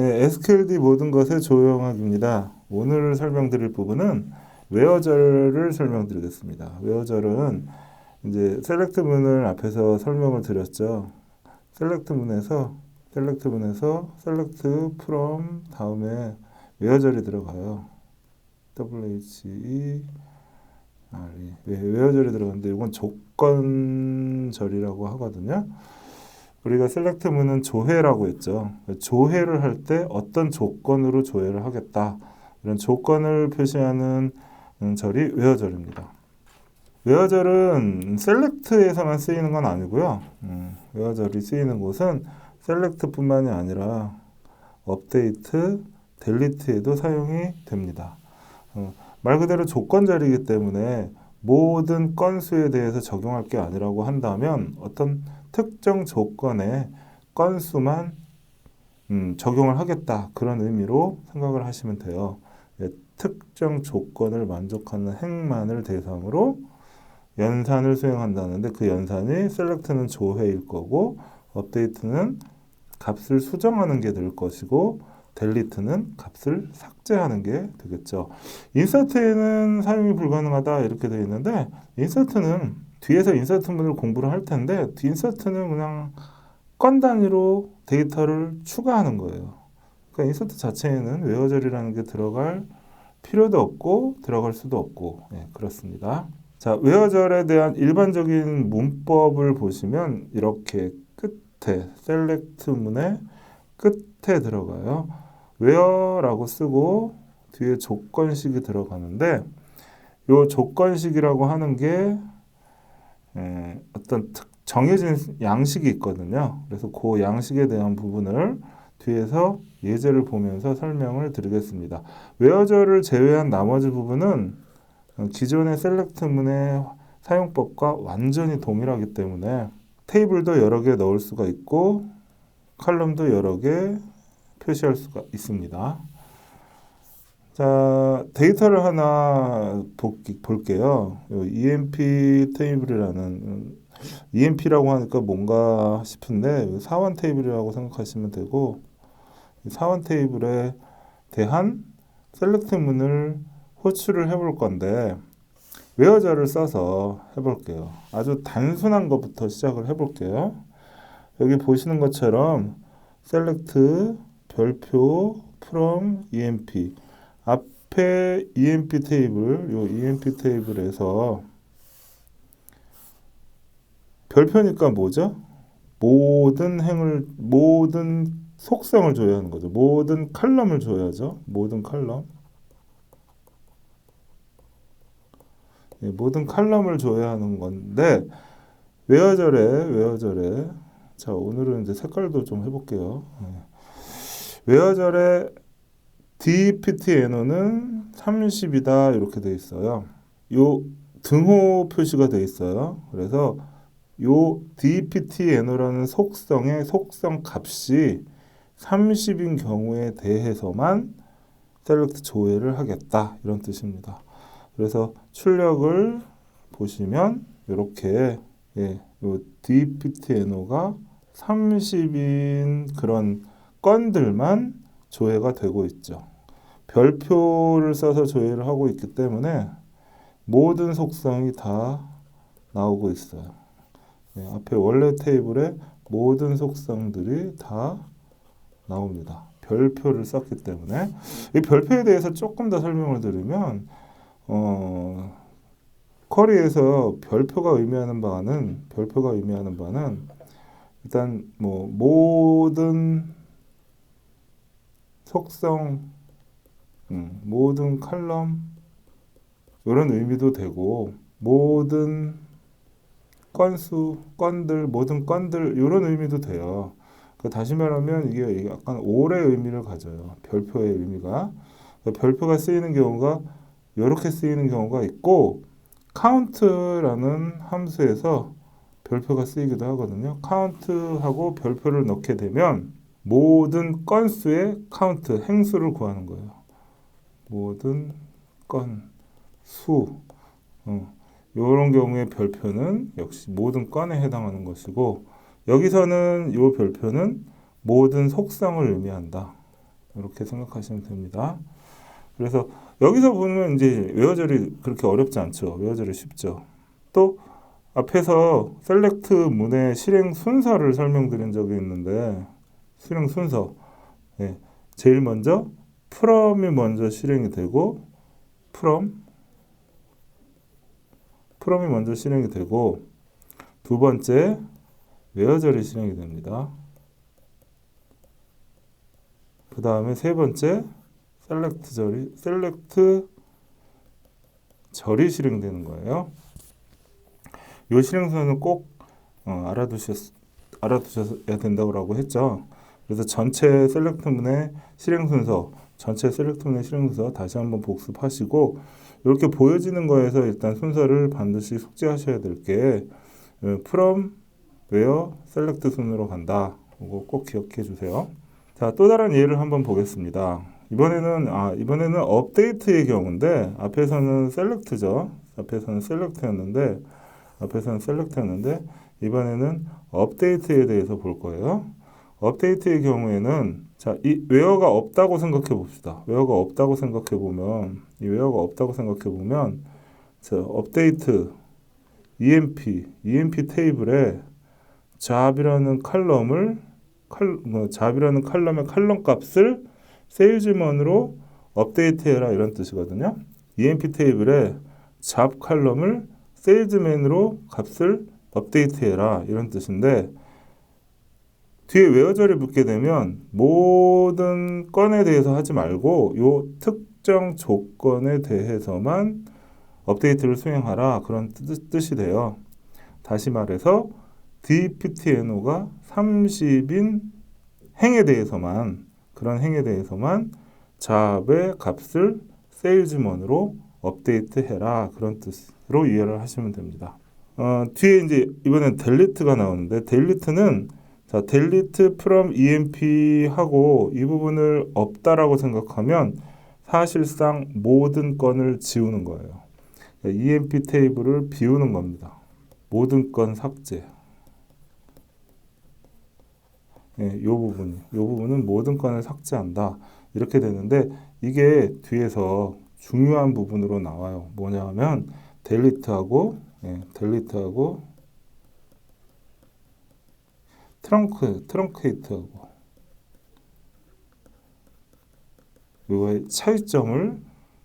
네, SQLD 모든 것의 조형학입니다. 오늘 설명드릴 부분은 웨어절을 설명드리겠습니다. 웨어절은 이제 셀렉트 문을 앞에서 설명을 드렸죠. 셀렉트 문에서 셀렉트 문에서 셀렉트 프롬 다음에 웨어절이 들어가요. WHE RE 네, 웨어절이 들어가는데 이건 조건절이라고 하거든요. 우리가 셀렉트 문은 조회라고 했죠. 조회를 할 때 어떤 조건으로 조회를 하겠다. 이런 조건을 표시하는 음, 절이 웨어절입니다. 웨어절은 셀렉트에서만 쓰이는 건 아니고요. 음, 웨어절이 쓰이는 곳은 셀렉트뿐만이 아니라 업데이트, 델리트에도 사용이 됩니다. 어, 말 그대로 조건절이기 때문에 모든 건수에 대해서 적용할 게 아니라고 한다면 어떤 특정 조건에 건수만 음, 적용을 하겠다 그런 의미로 생각을 하시면 돼요. 예, 특정 조건을 만족하는 행만을 대상으로 연산을 수행한다는데 그 연산이 셀렉트는 조회일 거고 업데이트는 값을 수정하는 게 될 것이고 델리트는 값을 삭제하는 게 되겠죠. 인서트에는 사용이 불가능하다 이렇게 되어 있는데 인서트는 뒤에서 인서트 문을 공부를 할 텐데 인서트는 그냥 건 단위로 데이터를 추가하는 거예요. 그러니까 인서트 자체에는 웨어절이라는 게 들어갈 필요도 없고 들어갈 수도 없고 네, 그렇습니다. 자, 웨어절에 대한 일반적인 문법을 보시면 이렇게 끝에 셀렉트 문의 끝에 들어가요. 웨어라고 쓰고 뒤에 조건식이 들어가는데 요 조건식이라고 하는 게 에, 어떤 특, 정해진 양식이 있거든요. 그래서 그 양식에 대한 부분을 뒤에서 예제를 보면서 설명을 드리겠습니다. 웨어절을 제외한 나머지 부분은 기존의 셀렉트문의 사용법과 완전히 동일하기 때문에 테이블도 여러 개 넣을 수가 있고 칼럼도 여러 개 표시할 수가 있습니다. 자, 데이터를 하나 볼게요. EMP 테이블이라는 EMP라고 하니까 뭔가 싶은데 사원 테이블이라고 생각하시면 되고 사원 테이블에 대한 셀렉트 문을 호출을 해볼 건데 웨어절을 써서 해볼게요. 아주 단순한 것부터 시작을 해볼게요. 여기 보시는 것처럼 셀렉트 별표 from emp 앞에 emp 테이블 요 emp 테이블에서 별표니까 뭐죠? 모든 행을 모든 속성을 줘야 하는 거죠. 모든 칼럼을 줘야죠. 모든 칼럼. 네, 모든 칼럼을 줘야 하는 건데 웨어절에 웨어절에 자 오늘은 이제 색깔도 좀 해볼게요. 네. 웨어절에 DPT 에너는 30이다 이렇게 돼 있어요. 요 등호 표시가 돼 있어요. 그래서 요 DPT 에너라는 속성의 속성 값이 30인 경우에 대해서만 셀렉트 조회를 하겠다 이런 뜻입니다. 그래서 출력을 보시면 이렇게 예, 요 DPT 에너가 30인 그런 건들만 조회가 되고 있죠. 별표를 써서 조회를 하고 있기 때문에 모든 속성이 다 나오고 있어요. 네, 앞에 원래 테이블에 모든 속성들이 다 나옵니다. 별표를 썼기 때문에 이 별표에 대해서 조금 더 설명을 드리면 어, 쿼리에서 별표가 의미하는 바는 별표가 의미하는 바는 일단 뭐 모든 속성, 음, 모든 칼럼 이런 의미도 되고 모든 건수, 건들, 모든 건들 이런 의미도 돼요. 그 다시 말하면 이게 약간 오래 의미를 가져요. 별표의 의미가 별표가 쓰이는 경우가 이렇게 쓰이는 경우가 있고 count라는 함수에서 별표가 쓰이기도 하거든요. count하고 별표를 넣게 되면 모든 건수의 카운트, 행수를 구하는 거예요. 모든 건, 수. 어, 이런 경우에 별표는 역시 모든 건에 해당하는 것이고, 여기서는 이 별표는 모든 속성을 의미한다. 이렇게 생각하시면 됩니다. 그래서 여기서 보면 이제 외어절이 그렇게 어렵지 않죠. 외어절이 쉽죠. 또 앞에서 셀렉트 문의 실행 순서를 설명드린 적이 있는데 실행 순서 예, 제일 먼저 프롬이 먼저 실행이 되고 프롬 프롬이 먼저 실행이 되고 두 번째 외어절이 실행이 됩니다. 그 다음에 세 번째 셀렉트 절이 셀렉트 절이 실행되는 거예요. 이 실행선은 꼭 어, 알아두셨 알아두셔야 된다고 했죠. 그래서 전체 셀렉트문의 실행 순서, 전체 셀렉트문의 실행 순서 다시 한번 복습하시고 이렇게 보여지는 거에서 일단 순서를 반드시 숙지하셔야 될 게 from, where, select 순으로 간다. 이거 꼭 기억해 주세요. 자, 또 다른 예를 한번 보겠습니다. 이번에는 아, 이번에는 업데이트의 경우인데 앞에서는 셀렉트죠. 앞에서는 셀렉트였는데 앞에서는 셀렉트였는데 이번에는 업데이트에 대해서 볼 거예요. 업데이트의 경우에는 자, 이 웨어가 없다고 생각해 봅시다. 웨어가 없다고 생각해 보면 이 웨어가 없다고 생각해 보면 자, 업데이트 emp emp 테이블에 잡이라는 칼럼을 칼, 뭐, 잡이라는 칼럼의 칼럼 값을 세일즈먼으로 업데이트해라 이런 뜻이거든요. emp 테이블에 잡 칼럼을 세일즈맨으로 값을 업데이트해라 이런 뜻인데 뒤에 웨어절이 붙게 되면 모든 건에 대해서 하지 말고 요 특정 조건에 대해서만 업데이트를 수행하라 그런 뜻, 이 돼요. 다시 말해서 dptno가 30인 행에 대해서만 그런 행에 대해서만 잡의 값을 세일즈먼으로 업데이트해라 그런 뜻으로 이해를 하시면 됩니다. 어, 뒤에 이제 이번엔 델리트가 나오는데 델리트는 자 델리트 from emp 하고 이 부분을 없다라고 생각하면 사실상 모든 건을 지우는 거예요. emp 테이블을 비우는 겁니다. 모든 건 삭제. 예, 이 부분, 이 부분은 모든 건을 삭제한다. 이렇게 되는데 이게 뒤에서 중요한 부분으로 나와요. 뭐냐면 델리트하고 예, 델리트하고 트렁크 트렁크이트하고 이거의 차이점을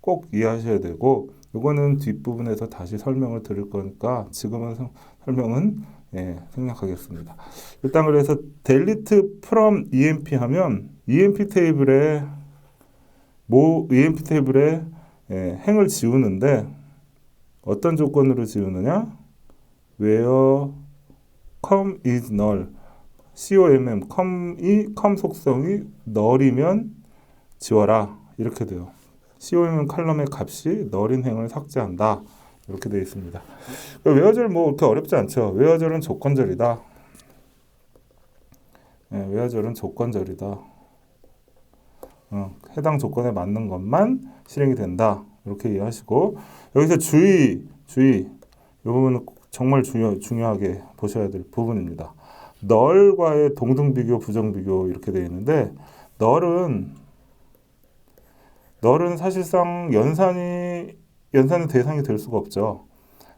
꼭 이해하셔야 되고 이거는 뒷부분에서 다시 설명을 드릴 거니까 지금은 설명은 예, 생략하겠습니다. 일단 그래서 delete from emp 하면 emp 테이블에 모 emp 테이블에 예, 행을 지우는데 어떤 조건으로 지우느냐? where com is null comm com이 com 속성이 null이면 지워라 이렇게 돼요. comm 칼럼의 값이 null인 행을 삭제한다. 이렇게 되어 있습니다. 외어절 뭐 그렇게 어렵지 않죠. 외어절은 조건절이다. 네, 외어절은 조건절이다. 어, 해당 조건에 맞는 것만 실행이 된다. 이렇게 이해하시고 여기서 주의, 주의 이 부분은 정말 중요, 중요하게 보셔야 될 부분입니다. 널과의 동등 비교, 부정 비교 이렇게 되어 있는데 널은 널은 사실상 연산이 연산의 대상이 될 수가 없죠.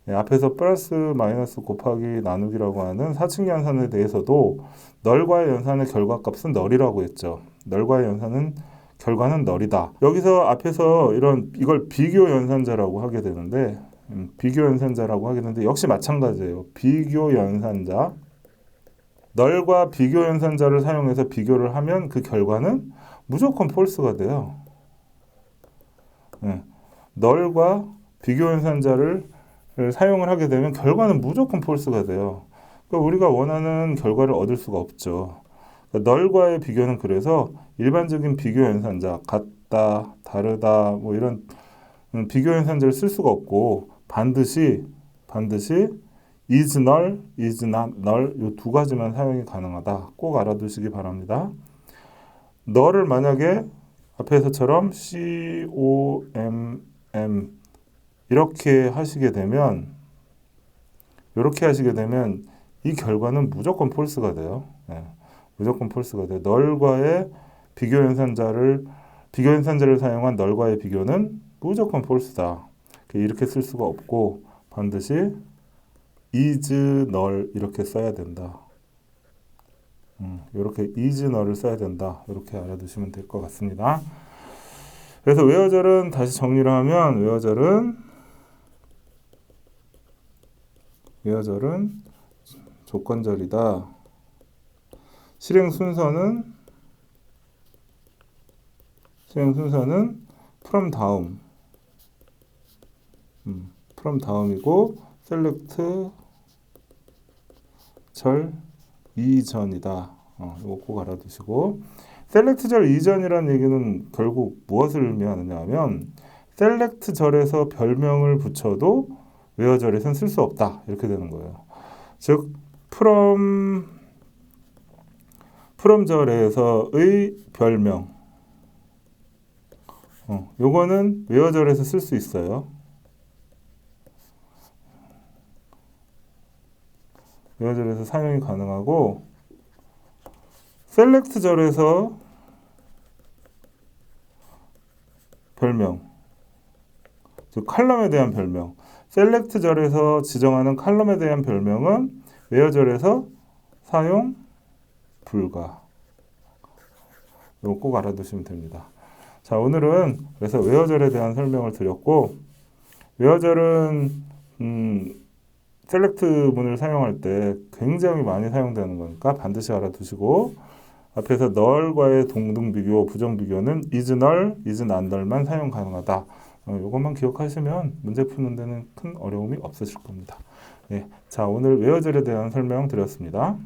네, 앞에서 플러스 마이너스 곱하기 나누기라고 하는 사칙 연산에 대해서도 널과의 연산의 결과값은 널이라고 했죠. 널과의 연산은 결과는 널이다. 여기서 앞에서 이런 이걸 비교 연산자라고 하게 되는데 음, 비교 연산자라고 하게 되는데 역시 마찬가지예요. 비교 연산자 널과 비교 연산자를 사용해서 비교를 하면 그 결과는 무조건 폴스가 돼요. 네. 널과 비교 연산자를 사용을 하게 되면 결과는 무조건 폴스가 돼요. 그러니까 우리가 원하는 결과를 얻을 수가 없죠. 그러니까 널과의 비교는 그래서 일반적인 비교 연산자 같다, 다르다 뭐 이런 음, 비교 연산자를 쓸 수가 없고 반드시 반드시 is null, is not null 이 두 가지만 사용이 가능하다. 꼭 알아두시기 바랍니다. null을 만약에 앞에서처럼 C O M M 이렇게 하시게 되면 이렇게 하시게 되면 이 결과는 무조건 폴스가 돼요. 네, 무조건 폴스가 돼요. 널과의 비교 연산자를 비교 연산자를 사용한 널과의 비교는 무조건 false다. 이렇게 쓸 수가 없고 반드시 is null 이렇게 써야 된다. 음, 이렇게 is null을 써야 된다. 이렇게 알아두시면 될 것 같습니다. 그래서 웨어절은 다시 정리를 하면 웨어절은 웨어절은 조건절이다. 실행 순서는 실행 순서는 from 다음 음, from 다음이고 select 절 이전이다. 어, 이거 꼭 알아두시고 select 절 이전이라는 얘기는 결국 무엇을 의미하느냐 하면 select 절에서 별명을 붙여도 where 절에선 쓸 수 없다. 이렇게 되는 거예요. 즉 from from 절에서의 별명 어, 요거는 where 절에서 쓸 수 있어요. 외어절에서 사용이 가능하고 셀렉트 절에서 별명 즉 칼럼에 대한 별명 셀렉트 절에서 지정하는 칼럼에 대한 별명은 외어절에서 사용 불가 이거 꼭 알아두시면 됩니다. 자 오늘은 그래서 외어절에 대한 설명을 드렸고 외어절은 음, 셀렉트 문을 사용할 때 굉장히 많이 사용되는 거니까 반드시 알아두시고 앞에서 널과의 동등 비교, 부정 비교는 is null, is null만 사용 가능하다. 어, 이것만 기억하시면 문제 푸는 데는 큰 어려움이 없으실 겁니다. 네, 자 오늘 외어절에 대한 설명 드렸습니다.